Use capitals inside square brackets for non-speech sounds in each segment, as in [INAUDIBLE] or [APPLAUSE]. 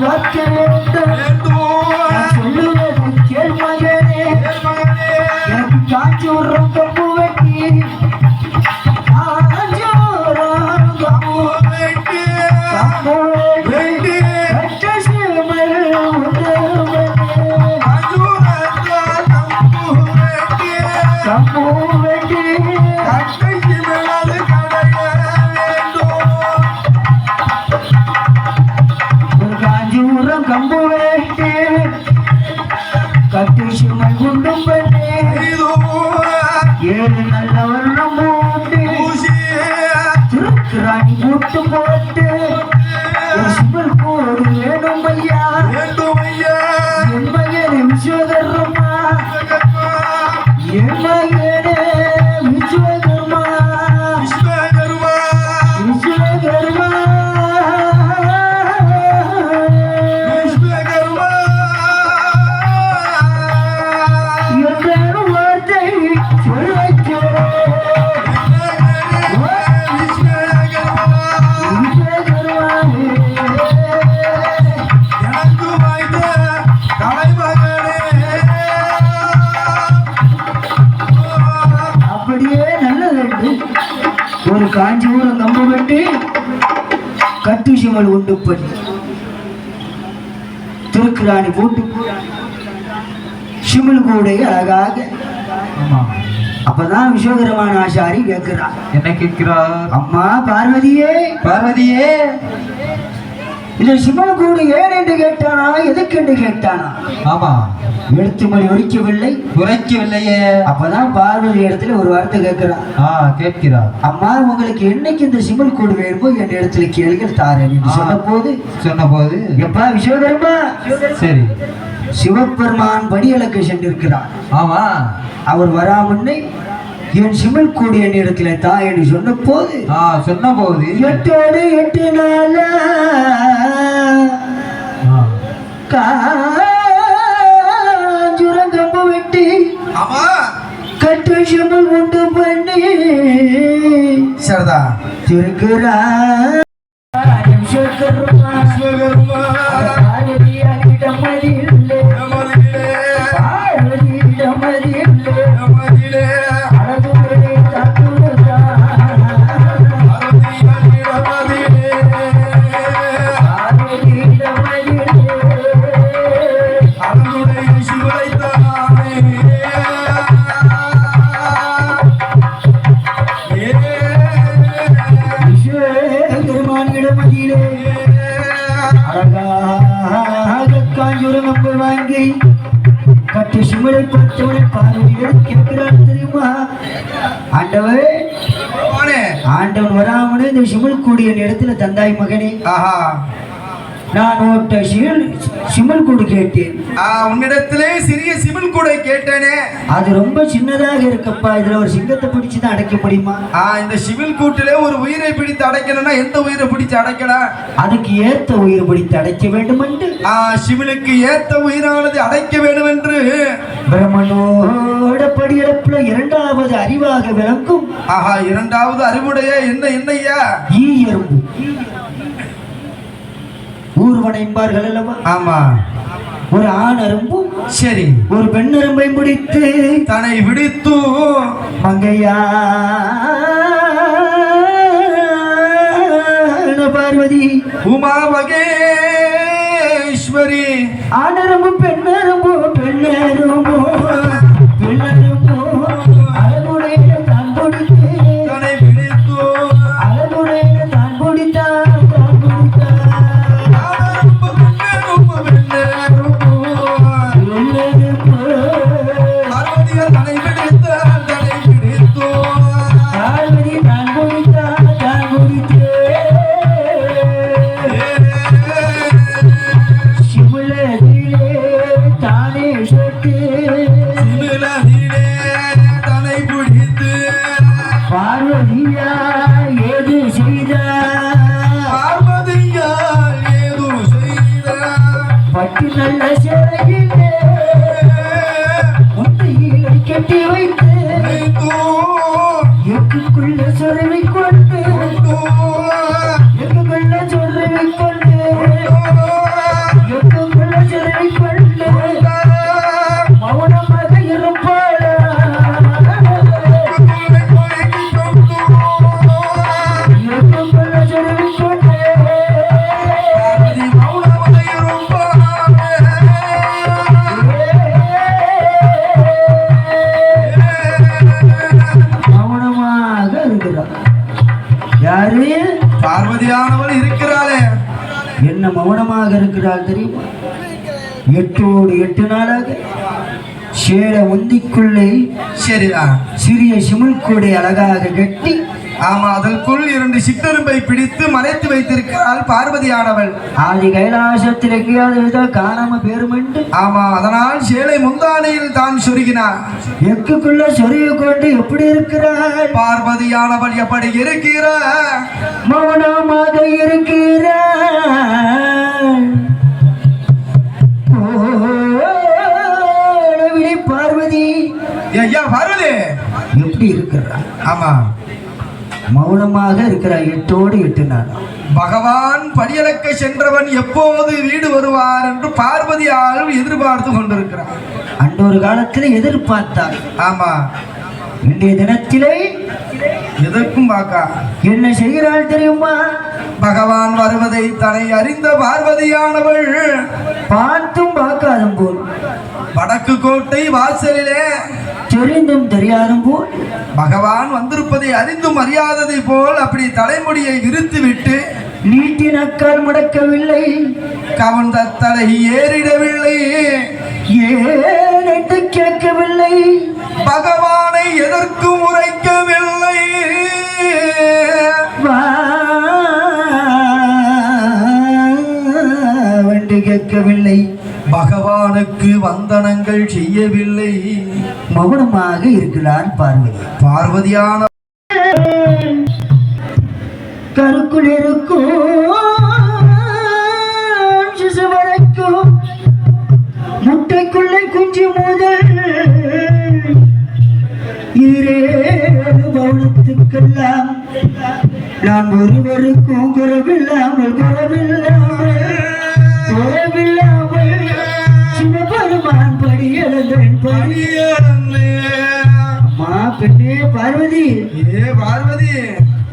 சொல் ஏழு நல்ல வருடம் போட்டு திருக்குறாணி கூட்டு போட்டு சிமல் உண்டு பண்ணி திருக்குறாணி போட்டு சிமல் கூடை அழகாக. அப்பதான் விஸ்வகரமான ஆசாரி கேட்கிறான் என்ன கேட்கிறார்? அம்மா பார்வதியே. பார்வதியே. இந்த சிமல் கூடு ஏன் என்று கேட்டானா? எதுக்கு என்று கேட்டானா? ஆமா. எழுத்து மொழி ஒழிக்கவில்லை. குறைக்கவில்லையே அப்பதான் பார்வதி இடத்துல ஒரு வார்த்தை கேட்கிறான் ஆ கேட்கிறார். அம்மா உங்களுக்கு என்னைக்கு இந்த சிமல் கூடு வேணுமோ என் இடத்துல கேளுங்கள் தாரேன் என்று ஆ. சொன்ன போது எப்பா விஸ்வகர்மா சரி. சிவபெருமான் படியலக்கு சென்றிருக்கிறார். ஆமா. அவர் வராமுன்னை என் சிமல் கூடு என் இடத்துல தா என்று சொன்ன போது ஆ சொன்னபோது. எட்டோடு எட்டு நாள ஆ. காஞ்சுரங்கம்பு வெட்டி கட்டு சிமல் உண்டு பண்ணி சரிதா திருக்குறான் சிவகர்மா ஆண்டவரே. ஆண்டவன். வராமனே இந்த சிமல் கூடிய இடத்துல தந்தாய் மகனே. ஆஹா. நான் ஓட்ட சிமல் சிமல் கூடு கேட்டேன். ஆ, உன்னிடத்திலே சிறிய சிவில் கூட கேட்டேனே. அது ரொம்ப சின்னதாக இருக்கப்பா. இதுல ஒரு சிங்கத்தை பிடிச்சு தான் அடைக்க முடியுமா? ஆ, இந்த சிவில் கூட்டிலே ஒரு உயிரை பிடித்து அடைக்கணும்னா எந்த உயிரை பிடிச்சு அடைக்கலாம் அதுக்கு ஏத்த உயிர் பிடித்து அடைக்க வேண்டும் என்று ஆ, சிவிலுக்கு ஏத்த உயிரானது அடைக்க வேண்டும் என்று பிரம்மனோட படியளப்புல இரண்டாவது அறிவாக விளங்கும். ஆஹா இரண்டாவது அறிவுடைய என்ன என்னய்யா? ஈ எறும்பு. ஊர்வன என்பார்கள் அல்லவா? ஆமா. ஒரு ஆண் எறும்பும் சரி. ஒரு பெண் எறும்பை முடித்து தன்னை விடுத்து மங்கையா பார்வதி. உமா மகேஸ்வரி. ஆணரம்பு பெண்ணரம்பு பெண்ணரம்பு பெண்ணரம்பு அழகுடைய தெரியுமா எட்டோடு எட்டு நாளாக சேல உந்திக்குள்ளே சரிதான் சிறிய சிமிழ்கூடை அழகாக கட்டி ஆமா அதற்குள் இரண்டு சிற்றெரும்பை பிடித்து மறைத்து வைத்திருக்கிறாள் பார்வதியானவள் ஆதி கைலாசத்தில் எங்கேயாவது காணாம பேருமென்று ஆமா அதனால் சேலை முந்தானையில் தான் சொருகினார். எக்குக்குள்ள சொருகி கொண்டு எப்படி இருக்கிறாள் பார்வதியானவள் எப்படி இருக்கிறார்? மௌனமாக இருக்கிறாள் பார்வதி எப்படி இருக்கிறாள் ஆமா. மௌனமாக இருக்கிறாள் எட்டோடு எட்டு நாள் பகவான் படியலக்க சென்றவன் எப்போது வீடு வருவார் என்று பார்வதியால் எதிர்பார்த்து கொண்டிருக்கிறார். அன்றொரு காலத்தில் எதிர்பார்த்தாள் ஆமா. இன்றைய தினத்திலே எதற்கும் பார்க்கா. என்ன செய்கிறாள் தெரியுமா? பகவான் வருவதை தன்னை அறிந்த பார்வதியானவள் பார்த்தும் பார்க்காதும் போல் வடக்கு கோட்டை வாசலிலே தெரிந்தும் தெரியாதும் போல். பகவான் வந்திருப்பதை அறிந்தும் அறியாததை போல் அப்படி தலைமுடியை விரித்து விட்டு நீட்டினக்கால் முடக்கவில்லை. கவன் தலை ஏறிடவில்லை. என்று கேட்கவில்லை. பகவானை எதற்கும் உரைக்கவில்லை. வா என்று கேட்கவில்லை. பகவானுக்கு வந்தனங்கள் செய்யவில்லை. மௌனமாக இருக்கிறார் பார்வதி. பார்வதியான கருக்குள் இருக்கும் முட்டைக்குள்ளே குஞ்சு முதல். இரேழு பவுனத்துக்கெல்லாம் நான் ஒருவருக்கும் குறவில்லாமல் குறவில்லாமல் குறவில்லாமல் பார்வதி. ஏ பார்வதி.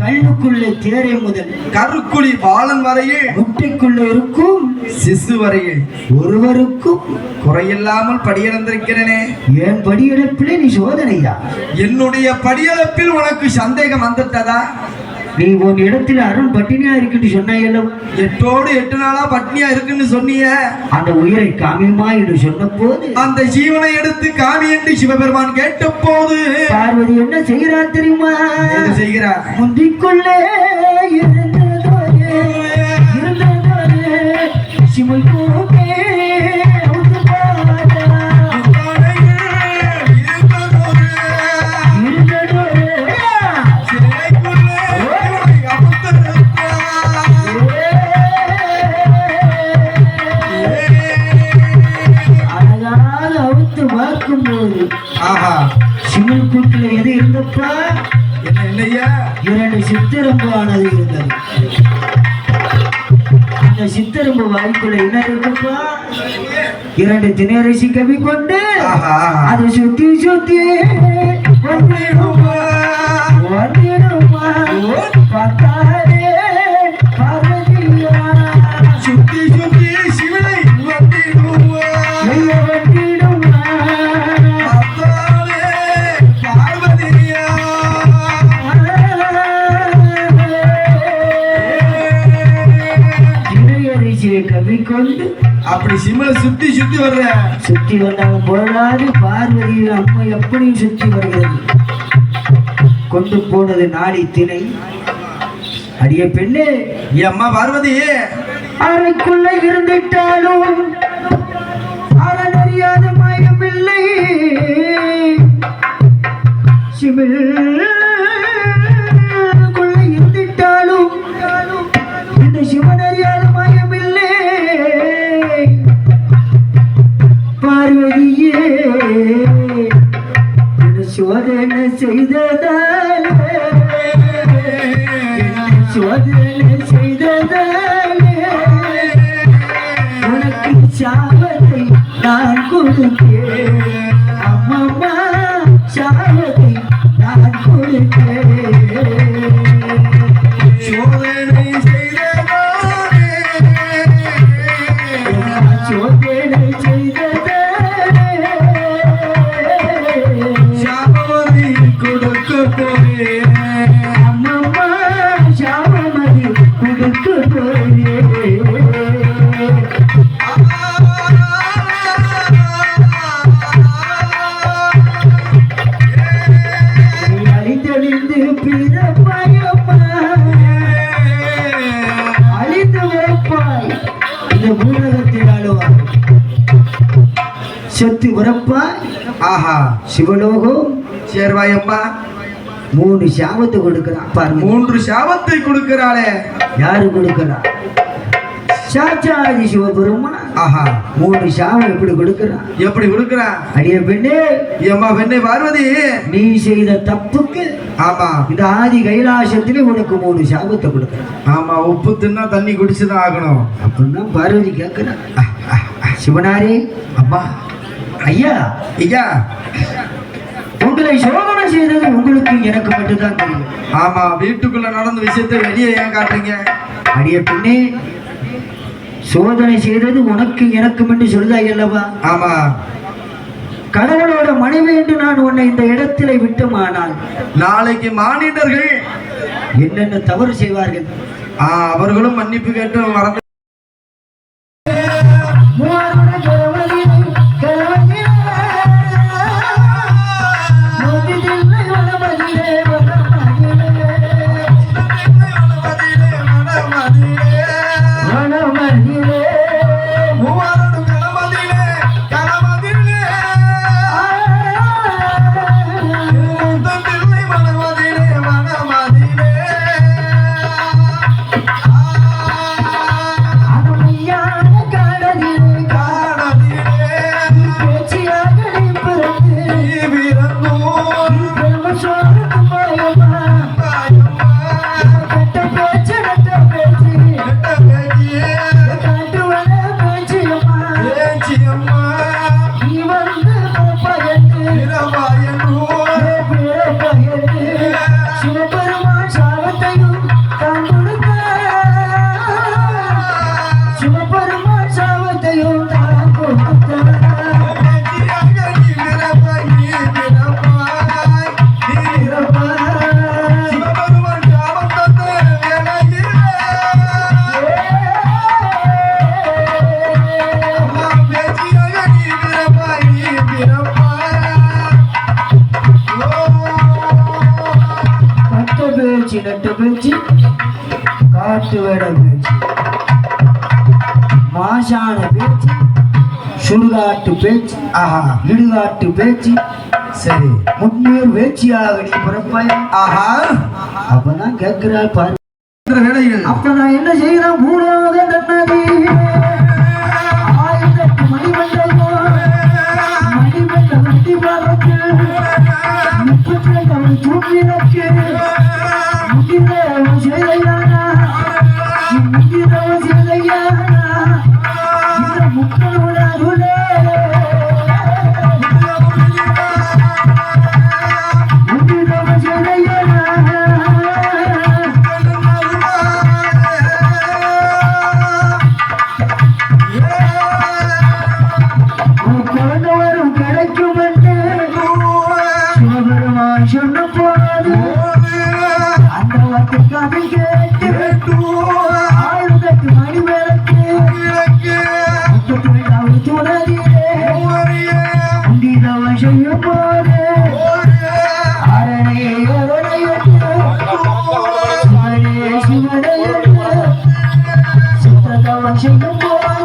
கண்ணுக்குள்ளே தேரை முதல் கருக்குழி பாலன் வரையில் முட்டைக்குள்ள இருக்கும் சிசு வரையில் ஒருவருக்கும் குறையில்லாமல் படியிழந்திருக்கிறேனே. என் படியெடுப்பிலே நீ சோதனையா? என்னுடைய படியளப்பில் உனக்கு சந்தேகம் வந்துட்டதா? நீ உன் இடத்துல அருண் பட்டினியா இருக்குன்னு சொன்னாயല്ലോ எட்டோடு எட்டு நாளா பட்னியா இருக்குன்னு சொன்னிய. அந்த உயிரை காமியமா என்று சொன்ன போது அந்த ஜீவனை எடுத்து காமி என்று சிவபெருமான் கேட்ட போது பார்வதி என்ன செய்கிறார் தெரியுமா? செய்கிறார் முந்திக்குள்ளே இருந்ததோரே இருந்ததோரே சிமல் பார்க்கும்போது ஆஹா. சிமல் கூட்டில் எது இருந்தப்பா? என்ன இல்லையா இரண்டு சித்திரம்பானது இருந்தது. அந்த சித்திரம்பு வாய்க்குள்ள என்ன இருக்கப்பா இரண்டு திணறசி கவி கொண்டு ஆஹா. அது சுத்தி சுத்தி வந்துடுமா, வந்துடுமா, பார்த்தாலே கவி கொண்டு அப்படி சிம்மலை சுத்தி சுத்தி வர்ற. சுத்தி வந்தாலும் பொருளாது பார்வதி அம்மா எப்படி சுத்தி வருகிறது. கொண்டு போனது நாடி திணை. அடிய பெண்ணே. அம்மா பார்வதி. அறைக்குள்ள இருந்துட்டாலும் அறனறியாத மயமில்லை. சிவில் சோதனை செய்ததாலே சோதனை செய்ததாலே உனக்கு சாபத்தை நான் கொடுத்தேன். அம்மம்மா சாபத்தை நான் கொடுத்தேன். செத்து உரைப்பாய் ஆஹா சிவலோகம் சேர்வாயம்மா மூணு சாபத்தை கொடுக்கிறான் பாருங்க மூன்று சாபத்தை கொடுக்கிறாளே யாரு கொடுக்கிறா சாச்சாதி சிவபெருமான் ஆஹா மூணு சாபம் எப்படி கொடுக்கிறான் எப்படி கொடுக்கிறா அடிய பெண்ணே ஏம்மா பெண்ணை பார்வதி நீ செய்த தப்புக்கு ஆமா இந்த ஆதி கைலாசத்திலே உனக்கு மூணு சாபத்தை கொடுக்கிறான் ஆமா உப்பு தின்னா தண்ணி குடிச்சுதான் ஆகணும் அப்படின்னா பார்வதி கேட்கிறான் சிவனாரே அம்மா ஐயா ஐயா. உங்களை சோதனை செய்தது உங்களுக்கு எனக்கு மட்டும்தான் தெரியும். ஆமா வீட்டுக்குள்ள நடந்த விஷயத்தை வெளியே ஏன் காட்டுறீங்க? அடிய பெண்ணே சோதனை செய்தது உனக்கு எனக்கும் என்று சொல்லுதாய் அல்லவா? ஆமா. கடவுளோட மனைவி என்று நான் உன்னை இந்த இடத்திலே விட்டுமானால் நாளைக்கு மானிடர்கள் என்னென்ன தவறு செய்வார்கள்? அவர்களும் மன்னிப்பு கேட்டு மறந்து பேச்சு நட்ட பேச்சு காட்டு வேட பேச்சு மாசான பேச்சு சுடுகாட்டு பேச்சு ஆஹா இடுகாட்டு பேச்சு சரி முன்னேறு பேச்சியாக நீ பிறப்பாய் ஆஹா அப்பதான் கேட்கிறாள் பாரு இந்த வேளையில் அப்ப நான் என்ன செய்யறேன் பூலோக தன்னதி ஆயிரத்து மணிமண்டலமோ மணிமண்ட வண்டி பறக்கு முப்பத்தி ரெண்டு தூங்கினக்கு முந்திரவன் ভগবান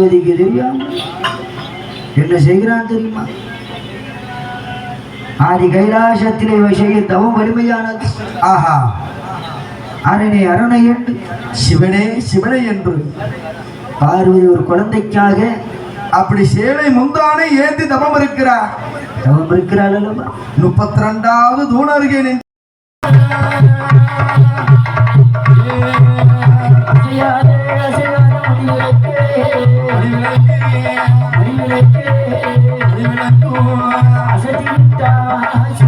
பார்வதிக்கு தெரியும் என்ன செய்கிறான் தெரியுமா ஆதி கைலாசத்திலே இவன் செய்ய தவம் வலிமையானது ஆஹா அரணை அரணை என்று சிவனே சிவனே என்று பார்வதி ஒரு குழந்தைக்காக அப்படி சேலை முந்தானே ஏந்தி தவம் இருக்கிறார் தவம் இருக்கிறாள் அல்லவா முப்பத்தி ரெண்டாவது தூண் அருகே நின்று அசையாதே, 啊 [LAUGHS]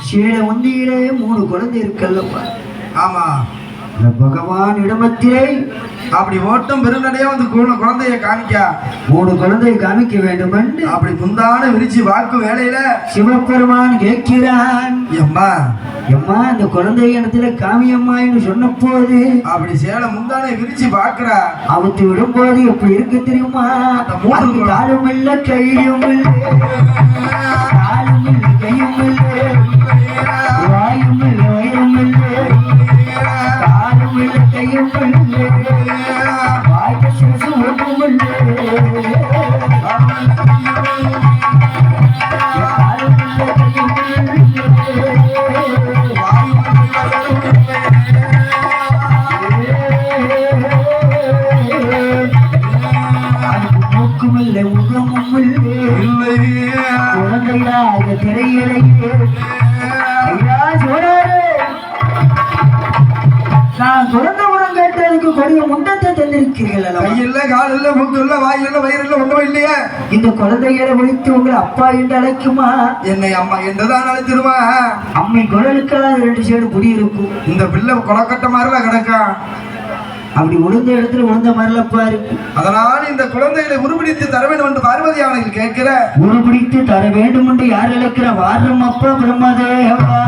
சீட உந்தியிலே மூணு குழந்தை இருக்கல்லப்பா. ஆமா. இந்த பகவான் இடமத்திலே அப்படி ஓட்டம் பெருநடையா வந்து குழந்தைய காமிக்கா மூணு குழந்தை காமிக்க வேண்டும் என்று அப்படி புந்தான விரிச்சு வாக்கு வேலையில சிவபெருமான் கேட்கிறான் எம்மா எம்மா இந்த குழந்தை இடத்துல காமியம்மா என்று சொன்ன போது அப்படி சேலை முந்தானை விரிச்சு பாக்குறா அவுத்து விடும்போது எப்படி இருக்கு தெரியுமா? காலும் இல்ல கையும் இல்ல காலும் இல்ல கையும் இல்ல வாயும் இல்ல வயிறும் இல்ல காலும் இல்ல கையும் இல்ல குழந்தையாக திரையிலையே. நான் குழந்தை உரம் கேட்டதுக்கு கொடிய முண்டத்தை தந்திருக்கிறீர்கள் அல்லவா? கையில்ல கால் இல்ல மூக்கு இல்ல வாய் இல்ல வயிறு இல்ல ஒண்ணும் இல்லையே. இந்த குழந்தைகளை விழித்து உங்களை அப்பா என்று அழைக்குமா? என்னை அம்மா என்றுதான் அழைத்திருவா அம்மை குழலுக்கெல்லாம் ரெண்டு சைடு புடி இருக்கும் இந்த பிள்ளை கொலக்கட்ட மாதிரிலாம் கிடக்கான். அப்படி உளுந்த இடத்துல உளுந்த மாதிரிலப்பா இருக்கு அதனால் இந்த குழந்தைகளை உருப்பிடித்து தர வேண்டும் என்று பார்வதி அவனில் கேட்கிற உரு பிடித்து தர வேண்டும் என்று யார் அழைக்கிற வாரம் அப்பா பிரம்மதேவா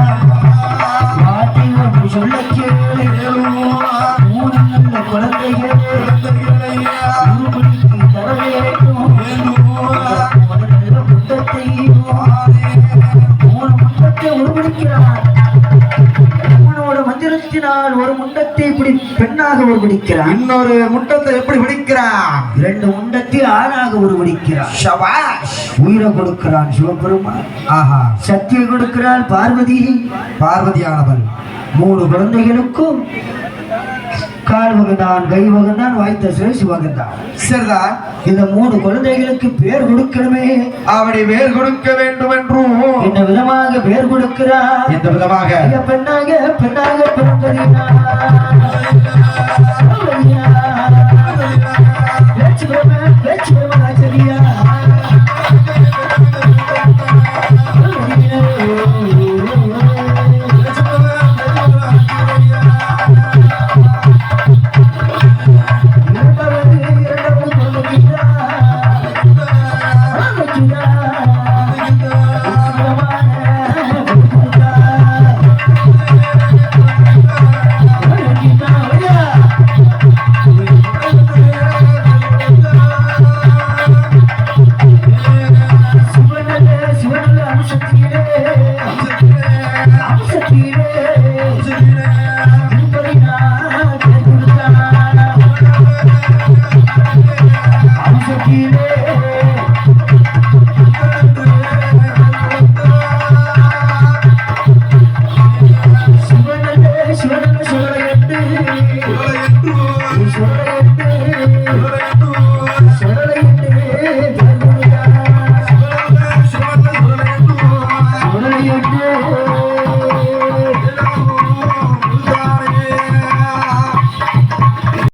சொல்ல கேளு மூணு நல்ல குழந்தைகள் உரு பிடித்து தர வேண்டும். முதல்ல முண்டத்தை மூணு முண்டத்தை ஒரு இப்படி பெண்ணாக உருவடிக்கிறான் இன்னொரு முட்டத்தை எப்படி பிடிக்கிறான் இரண்டு முண்டத்தை ஆணாக உருவடிக்கிறான் ஷபாஷ்! உயிரை கொடுக்கிறான் சிவபெருமான். ஆஹா. சக்தியை கொடுக்கிறாள் பார்வதி. பார்வதியானவள். மூணு குழந்தைகளுக்கும் கால் வகந்தான் கை வகந்தான் வாய்த்த சிவசி வகந்தான் சரிதான் இந்த மூணு குழந்தைகளுக்கு பேர் கொடுக்கணுமே. அவனை வேர் கொடுக்க வேண்டும் என்றும் இந்த விதமாக பேர் கொடுக்கிறார். எந்த விதமாக. பெண்ணாக பெண்ணாக பிறந்ததினா